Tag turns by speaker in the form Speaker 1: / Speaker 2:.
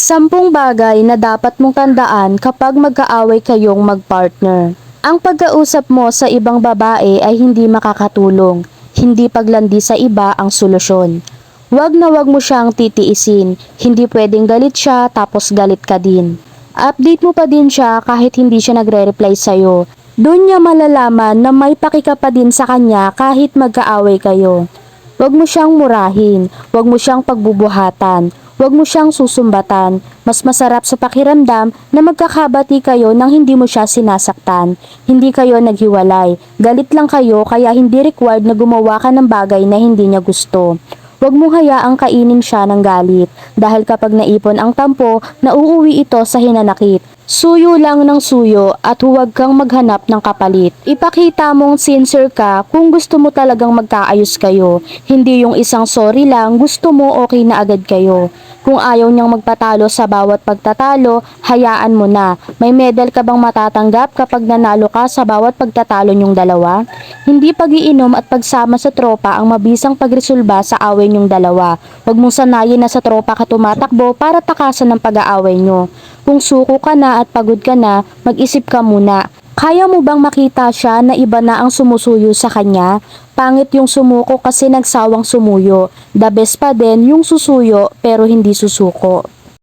Speaker 1: Sampung bagay na dapat mong tandaan kapag magkaaway kayong magpartner. Ang pagkausap mo sa ibang babae ay hindi makakatulong. Hindi paglandi sa iba ang solusyon. Huwag na huwag mo siyang titiisin. Hindi pwedeng galit siya tapos galit ka din. Update mo pa din siya kahit hindi siya nagre-reply sa'yo. Doon niya malalaman na may pakika pa din sa kanya kahit magkaaway kayo. Huwag mo siyang murahin, huwag mo siyang pagbubuhatan, huwag mo siyang susumbatan. Mas masarap sa pakiramdam na magkakabati kayo nang hindi mo siya sinasaktan. Hindi kayo naghiwalay. Galit lang kayo kaya hindi required na gumawa ka ng bagay na hindi niya gusto. Huwag mo hayaang kainin siya ng galit dahil kapag naipon ang tampo, nauuwi ito sa hinanakit. Suyo lang ng suyo at huwag kang maghanap ng kapalit. Ipakita mong sincere ka kung gusto mo talagang magkaayos kayo. Hindi yung isang sorry lang, gusto mo okay na agad kayo. Kung ayaw niyang magpatalo sa bawat pagtatalo, hayaan mo na. May medal ka bang matatanggap kapag nanalo ka sa bawat pagtatalo niyong dalawa? Hindi pagiinom at pagsama sa tropa ang mabisang pagresolba sa away niyong dalawa. Huwag mong sanayin na sa tropa ka tumatakbo para takasan ng pag-aaway niyo. Kung suko ka na at pagod ka na, mag-isip ka muna. Kaya mo bang makita siya na iba na ang sumusuyo sa kanya? Pangit yung sumuko kasi nagsawang sumuyo. The best pa din yung susuyo pero hindi susuko.